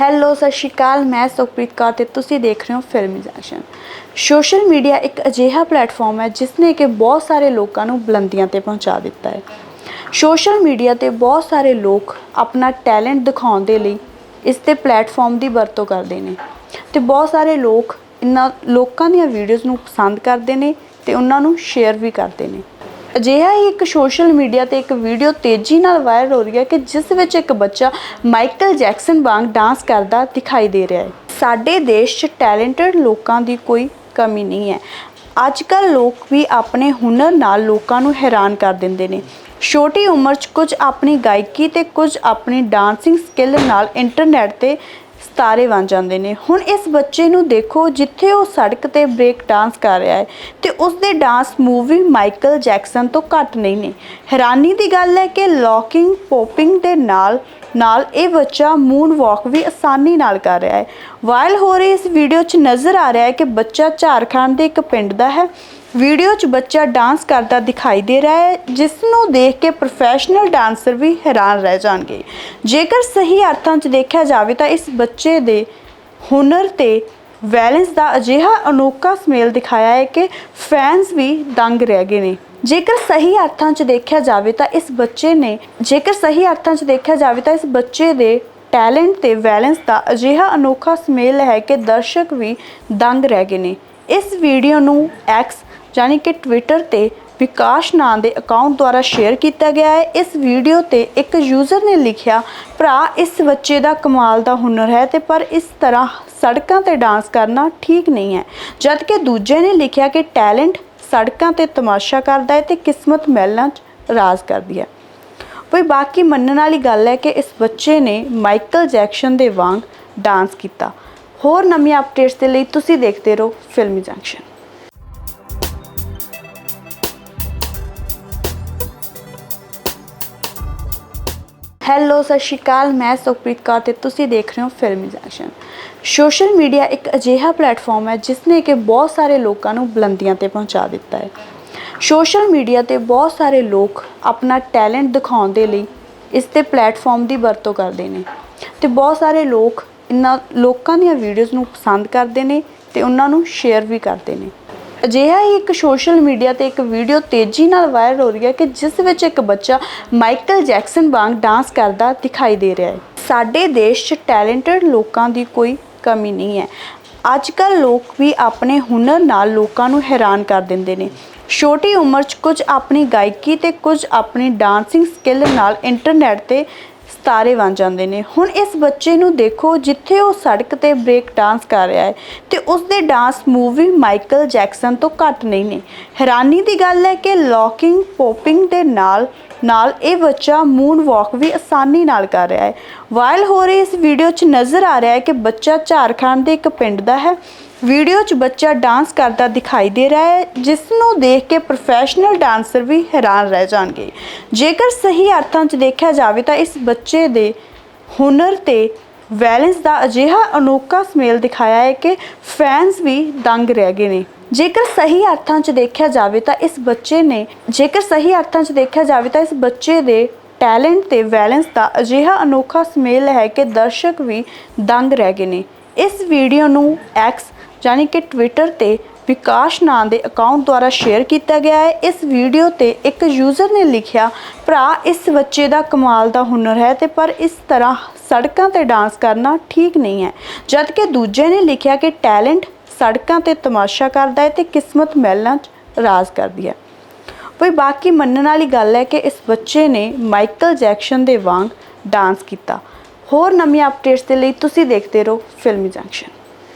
Hello ਸਤਿ ਸ਼੍ਰੀ ਅਕਾਲ, ਮੈਂ ਸੁਖਪ੍ਰੀਤ ਕੌਰ ਤੇ ਤੁਸੀਂ ਦੇਖ ਰਹੇ ਹੋ ਫਿਲਮੀ ਜੰਕਸ਼ਨ ਸੋਸ਼ਲ ਮੀਡੀਆ ਇੱਕ ਅਜਿਹਾ ਪਲੇਟਫਾਰਮ ਹੈ ਜਿਸ ਨੇ ਕਿ ਬਹੁਤ ਸਾਰੇ ਲੋਕਾਂ ਨੂੰ ਬੁਲੰਦੀਆਂ ਤੇ ਪਹੁੰਚਾ ਦਿੱਤਾ ਹੈ। ਸੋਸ਼ਲ ਮੀਡੀਆ ਤੇ ਬਹੁਤ ਸਾਰੇ ਲੋਕ ਆਪਣਾ ਟੈਲੈਂਟ ਦਿਖਾਉਣ ਦੇ ਲਈ ਇਸ ਤੇ ਪਲੇਟਫਾਰਮ ਦੀ ਵਰਤੋਂ ਕਰਦੇ ਨੇ। ਤੇ ਬਹੁਤ ਸਾਰੇ ਲੋਕ ਇਨ੍ਹਾਂ ਲੋਕਾਂ ਦੀਆਂ ਵੀਡੀਓਜ਼ ਨੂੰ ਪਸੰਦ ਕਰਦੇ ਨੇ ਤੇ ਉਹਨਾਂ ਨੂੰ ਸ਼ੇਅਰ ਵੀ ਕਰਦੇ ਨੇ। ਅਜਿਹਾ ਹੀ ਇੱਕ ਸੋਸ਼ਲ ਮੀਡੀਆ ਤੇ ਇੱਕ ਵੀਡੀਓ ਤੇਜ਼ੀ ਨਾਲ ਵਾਇਰਲ ਹੋ ਰਹੀ ਹੈ ਕਿ ਜਿਸ ਵਿੱਚ ਇੱਕ ਬੱਚਾ ਮਾਈਕਲ ਜੈਕਸਨ ਵਾਂਗ ਡਾਂਸ ਕਰਦਾ ਦਿਖਾਈ ਦੇ ਰਿਹਾ ਹੈ। ਸਾਡੇ ਦੇਸ਼ 'ਚ ਟੈਲੈਂਟਡ ਲੋਕਾਂ ਦੀ ਕੋਈ ਕਮੀ ਨਹੀਂ ਹੈ। ਅੱਜ ਕੱਲ੍ਹ ਲੋਕ ਵੀ ਆਪਣੇ ਹੁਨਰ ਨਾਲ ਲੋਕਾਂ ਨੂੰ ਹੈਰਾਨ ਕਰ ਦਿੰਦੇ ਨੇ। ਛੋਟੀ ਉਮਰ 'ਚ ਕੁਝ ਆਪਣੀ ਗਾਇਕੀ ਤੇ ਕੁਝ ਆਪਣੀ ਡਾਂਸਿੰਗ ਸਕਿੱਲ ਨਾਲ ਇੰਟਰਨੈਟ ਤੇ ਤਾਰੇ ਬਣ ਜਾਂਦੇ ਨੇ। ਹੁਣ ਇਸ ਬੱਚੇ ਨੂੰ ਦੇਖੋ, ਜਿੱਥੇ ਉਹ ਸੜਕ ਤੇ ਬ੍ਰੇਕ ਡਾਂਸ ਕਰ ਰਿਹਾ ਹੈ, ਤੇ ਉਸ ਦੇ ਡਾਂਸ ਮੂਵੀ ਮਾਈਕਲ ਜੈਕਸਨ ਤੋਂ ਘੱਟ ਨਹੀਂ ਨੇ। ਹੈਰਾਨੀ ਦੀ ਗੱਲ ਹੈ ਕਿ ਲੌਕਿੰਗ ਪੋਪਿੰਗ ਦੇ ਨਾਲ ਨਾਲ ਇਹ ਬੱਚਾ ਮੂਨ ਵਾਕ ਵੀ ਆਸਾਨੀ ਨਾਲ ਕਰ ਰਿਹਾ ਹੈ। ਵਾਇਰਲ ਹੋ ਰਹੀ ਇਸ ਵੀਡੀਓ 'ਚ ਨਜ਼ਰ ਆ ਰਿਹਾ ਹੈ ਕਿ ਬੱਚਾ ਝਾਰਖੰਡ ਦੇ ਇੱਕ ਪਿੰਡ ਦਾ ਹੈ ਵੀਡੀਓ 'ਚ ਬੱਚਾ ਡਾਂਸ ਕਰਦਾ ਦਿਖਾਈ ਦੇ ਰਿਹਾ ਹੈ ਜਿਸ ਨੂੰ ਦੇਖ ਕੇ ਪ੍ਰੋਫੈਸ਼ਨਲ ਡਾਂਸਰ ਵੀ ਹੈਰਾਨ ਰਹਿ ਜਾਣਗੇ। ਜੇਕਰ ਸਹੀ ਅਰਥਾਂ 'ਚ ਦੇਖਿਆ ਜਾਵੇ ਤਾਂ ਇਸ ਬੱਚੇ ਦੇ ਹੁਨਰ ਤੇ ਵੈਲੈਂਸ ਦਾ ਅਜਿਹਾ ਅਨੋਖਾ ਸਮੇਲ ਦਿਖਾਇਆ ਹੈ ਕਿ ਫੈਨਸ ਵੀ ਦੰਗ ਰਹਿ ਗਏ ਨੇ। ਜੇਕਰ ਸਹੀ ਅਰਥਾਂ 'ਚ ਦੇਖਿਆ ਜਾਵੇ ਤਾਂ ਇਸ ਬੱਚੇ ਨੇ, ਜੇਕਰ ਸਹੀ ਅਰਥਾਂ 'ਚ ਦੇਖਿਆ ਜਾਵੇ ਤਾਂ ਇਸ ਬੱਚੇ ਦੇ ਟੈਲੈਂਟ ਤੇ ਵੈਲੈਂਸ ਦਾ ਅਜਿਹਾ ਅਨੋਖਾ ਸਮੇਲ ਹੈ ਕਿ ਦਰਸ਼ਕ ਵੀ ਦੰਗ ਰਹਿ ਗਏ ਨੇ। ਇਸ ਵੀਡੀਓ ਨੂੰ ਐਕਸ ਯਾਨੀ ਕਿ ਟਵਿੱਟਰ ਤੇ ਵਿਕਾਸ ਨਾਂ ਦੇ ਅਕਾਊਂਟ ਦੁਆਰਾ ਸ਼ੇਅਰ ਕੀਤਾ ਗਿਆ ਹੈ। ਇਸ ਵੀਡੀਓ ਤੇ ਇੱਕ ਯੂਜ਼ਰ ਨੇ ਲਿਖਿਆ, ਭਰਾ, ਇਸ ਬੱਚੇ ਦਾ ਕਮਾਲ ਦਾ ਹੁਨਰ ਹੈ ਤੇ ਪਰ ਇਸ ਤਰ੍ਹਾਂ ਸੜਕਾਂ ਤੇ ਡਾਂਸ ਕਰਨਾ ਠੀਕ ਨਹੀਂ ਹੈ। ਜਦਕਿ ਦੂਜੇ ਨੇ ਲਿਖਿਆ ਕਿ ਟੈਲੈਂਟ ਸੜਕਾਂ ਤੇ ਤਮਾਸ਼ਾ ਕਰਦਾ ਹੈ ਤੇ ਕਿਸਮਤ ਮਹਿਲਾਂ 'ਚ ਰਾਜ ਕਰਦੀ ਹੈ। ਕੋਈ ਬਾਕੀ ਮੰਨਣ ਵਾਲੀ ਗੱਲ ਹੈ ਕਿ ਇਸ ਬੱਚੇ ਨੇ ਮਾਈਕਲ ਜੈਕਸਨ ਦੇ ਵਾਂਗ ਡਾਂਸ ਕੀਤਾ। ਹੋਰ ਨਵੀਆਂ ਅਪਡੇਟਸ ਦੇ ਲਈ ਤੁਸੀਂ ਦੇਖਦੇ ਰਹੋ ਫਿਲਮੀ ਜੰਕਸ਼ਨ। ਹੈਲੋ ਸਤਿ ਸ਼੍ਰੀ ਅਕਾਲ, ਮੈਂ ਸੁਖਪ੍ਰੀਤ ਕੌਰ ਤੇ ਤੁਸੀਂ ਦੇਖ ਰਹੇ ਹੋ ਫਿਲਮੀ ਜੰਕਸ਼ਨ ਸੋਸ਼ਲ ਮੀਡੀਆ ਇੱਕ ਅਜਿਹਾ ਪਲੇਟਫਾਰਮ ਹੈ ਜਿਸ ਨੇ ਕਿ ਬਹੁਤ ਸਾਰੇ ਲੋਕਾਂ ਨੂੰ ਬੁਲੰਦੀਆਂ ਤੇ ਪਹੁੰਚਾ ਦਿੱਤਾ ਹੈ। ਸੋਸ਼ਲ ਮੀਡੀਆ ਤੇ ਬਹੁਤ ਸਾਰੇ ਲੋਕ ਆਪਣਾ ਟੈਲੈਂਟ ਦਿਖਾਉਣ ਦੇ ਲਈ ਇਸ ਤੇ ਪਲੇਟਫਾਰਮ ਦੀ ਵਰਤੋਂ ਕਰਦੇ ਨੇ ਤੇ ਬਹੁਤ ਸਾਰੇ ਲੋਕ ਇਨ੍ਹਾਂ ਲੋਕਾਂ ਦੀਆਂ ਵੀਡੀਓਜ਼ ਨੂੰ ਪਸੰਦ ਕਰਦੇ ਨੇ ਤੇ ਉਹਨਾਂ ਨੂੰ ਸ਼ੇਅਰ ਵੀ ਕਰਦੇ ਨੇ। ਅਜਿਹਾ ਹੀ ਇੱਕ ਸੋਸ਼ਲ ਮੀਡੀਆ ਤੇ ਇੱਕ ਵੀਡੀਓ ਤੇਜ਼ੀ ਨਾਲ ਵਾਇਰਲ ਹੋ ਰਹੀ ਹੈ ਕਿ ਜਿਸ ਵਿੱਚ ਇੱਕ ਬੱਚਾ ਮਾਈਕਲ ਜੈਕਸਨ ਵਾਂਗ ਡਾਂਸ ਕਰਦਾ ਦਿਖਾਈ ਦੇ ਰਿਹਾ ਹੈ। ਸਾਡੇ ਦੇਸ਼ 'ਚ ਟੈਲੈਂਟਡ ਲੋਕਾਂ ਦੀ ਕੋਈ ਕਮੀ ਨਹੀਂ ਹੈ। ਅੱਜ ਕੱਲ੍ਹ ਲੋਕ ਵੀ ਆਪਣੇ ਹੁਨਰ ਨਾਲ ਲੋਕਾਂ ਨੂੰ ਹੈਰਾਨ ਕਰ ਦਿੰਦੇ ਨੇ। ਛੋਟੀ ਉਮਰ 'ਚ ਕੁਝ ਆਪਣੀ ਗਾਇਕੀ ਤੇ ਕੁਝ ਆਪਣੀ ਡਾਂਸਿੰਗ ਸਕਿੱਲ ਨਾਲ ਇੰਟਰਨੈਟ ਤੇ ਸਿਤਾਰੇ ਬਣ ਜਾਂਦੇ ਨੇ। ਹੁਣ ਇਸ ਬੱਚੇ ਨੂੰ ਦੇਖੋ, ਜਿੱਥੇ ਉਹ ਸੜਕ ਤੇ ਬ੍ਰੇਕ ਡਾਂਸ ਕਰ ਰਿਹਾ ਹੈ, ਤੇ ਉਸ ਦੇ ਡਾਂਸ ਮੂਵੀ ਮਾਈਕਲ ਜੈਕਸਨ ਤੋਂ ਘੱਟ ਨਹੀਂ ਨੇ। ਹੈਰਾਨੀ ਦੀ ਗੱਲ ਹੈ ਕਿ ਲੌਕਿੰਗ ਪੋਪਿੰਗ ਦੇ ਨਾਲ ਨਾਲ ਇਹ ਬੱਚਾ ਮੂਨ ਵਾਕ ਵੀ ਆਸਾਨੀ ਨਾਲ ਕਰ ਰਿਹਾ ਹੈ। ਵਾਇਰਲ ਹੋ ਰਹੀ ਇਸ ਵੀਡੀਓ 'ਚ ਨਜ਼ਰ ਆ ਰਿਹਾ ਹੈ ਕਿ ਬੱਚਾ ਝਾਰਖੰਡ ਦੇ ਇੱਕ ਪਿੰਡ ਦਾ ਹੈ ਵੀਡੀਓ 'ਚ ਬੱਚਾ ਡਾਂਸ ਕਰਦਾ ਦਿਖਾਈ ਦੇ ਰਿਹਾ ਹੈ ਜਿਸ ਨੂੰ ਦੇਖ ਕੇ ਪ੍ਰੋਫੈਸ਼ਨਲ ਡਾਂਸਰ ਵੀ ਹੈਰਾਨ ਰਹਿ ਜਾਣਗੇ। ਜੇਕਰ ਸਹੀ ਅਰਥਾਂ 'ਚ ਦੇਖਿਆ ਜਾਵੇ ਤਾਂ ਇਸ ਬੱਚੇ ਦੇ ਹੁਨਰ ਤੇ ਵੈਲੈਂਸ ਦਾ ਅਜਿਹਾ ਅਨੋਖਾ ਸਮੇਲ ਦਿਖਾਇਆ ਹੈ ਕਿ ਫੈਨਸ ਵੀ ਦੰਗ ਰਹਿ ਗਏ ਨੇ। ਜੇਕਰ ਸਹੀ ਅਰਥਾਂ 'ਚ ਦੇਖਿਆ ਜਾਵੇ ਤਾਂ ਇਸ ਬੱਚੇ ਨੇ, ਜੇਕਰ ਸਹੀ ਅਰਥਾਂ 'ਚ ਦੇਖਿਆ ਜਾਵੇ ਤਾਂ ਇਸ ਬੱਚੇ ਦੇ ਟੈਲੈਂਟ ਤੇ ਵੈਲੈਂਸ ਦਾ ਅਜਿਹਾ ਅਨੋਖਾ ਸਮੇਲ ਹੈ ਕਿ ਦਰਸ਼ਕ ਵੀ ਦੰਗ ਰਹਿ ਗਏ ਨੇ। ਇਸ ਵੀਡੀਓ ਨੂੰ ਐਕਸ ਯਾਨੀ ਕਿ ਟਵਿੱਟਰ ਤੇ ਵਿਕਾਸ ਨਾਂ ਦੇ ਅਕਾਊਂਟ ਦੁਆਰਾ ਸ਼ੇਅਰ ਕੀਤਾ ਗਿਆ ਹੈ। ਇਸ ਵੀਡੀਓ ਤੇ ਇੱਕ ਯੂਜ਼ਰ ਨੇ ਲਿਖਿਆ, ਭਰਾ, ਇਸ ਬੱਚੇ ਦਾ ਕਮਾਲ ਦਾ ਹੁਨਰ ਹੈ ਤੇ ਪਰ ਇਸ ਤਰ੍ਹਾਂ ਸੜਕਾਂ ਤੇ ਡਾਂਸ ਕਰਨਾ ਠੀਕ ਨਹੀਂ ਹੈ। ਜਦਕਿ ਦੂਜੇ ਨੇ ਲਿਖਿਆ ਕਿ ਟੈਲੈਂਟ ਸੜਕਾਂ ਤੇ ਤਮਾਸ਼ਾ ਕਰਦਾ ਹੈ ਤੇ ਕਿਸਮਤ ਮਹਿਲਾਂ 'ਚ ਰਾਜ ਕਰਦੀ ਹੈ। ਕੋਈ ਬਾਕੀ ਮੰਨਣ ਵਾਲੀ ਗੱਲ ਹੈ ਕਿ ਇਸ ਬੱਚੇ ਨੇ ਮਾਈਕਲ ਜੈਕਸਨ ਦੇ ਵਾਂਗ ਡਾਂਸ ਕੀਤਾ। ਹੋਰ ਨਵੀਆਂ ਅਪਡੇਟਸ ਦੇ ਲਈ ਤੁਸੀਂ ਦੇਖਦੇ ਰਹੋ ਫਿਲਮੀ ਜੰਕਸ਼ਨ।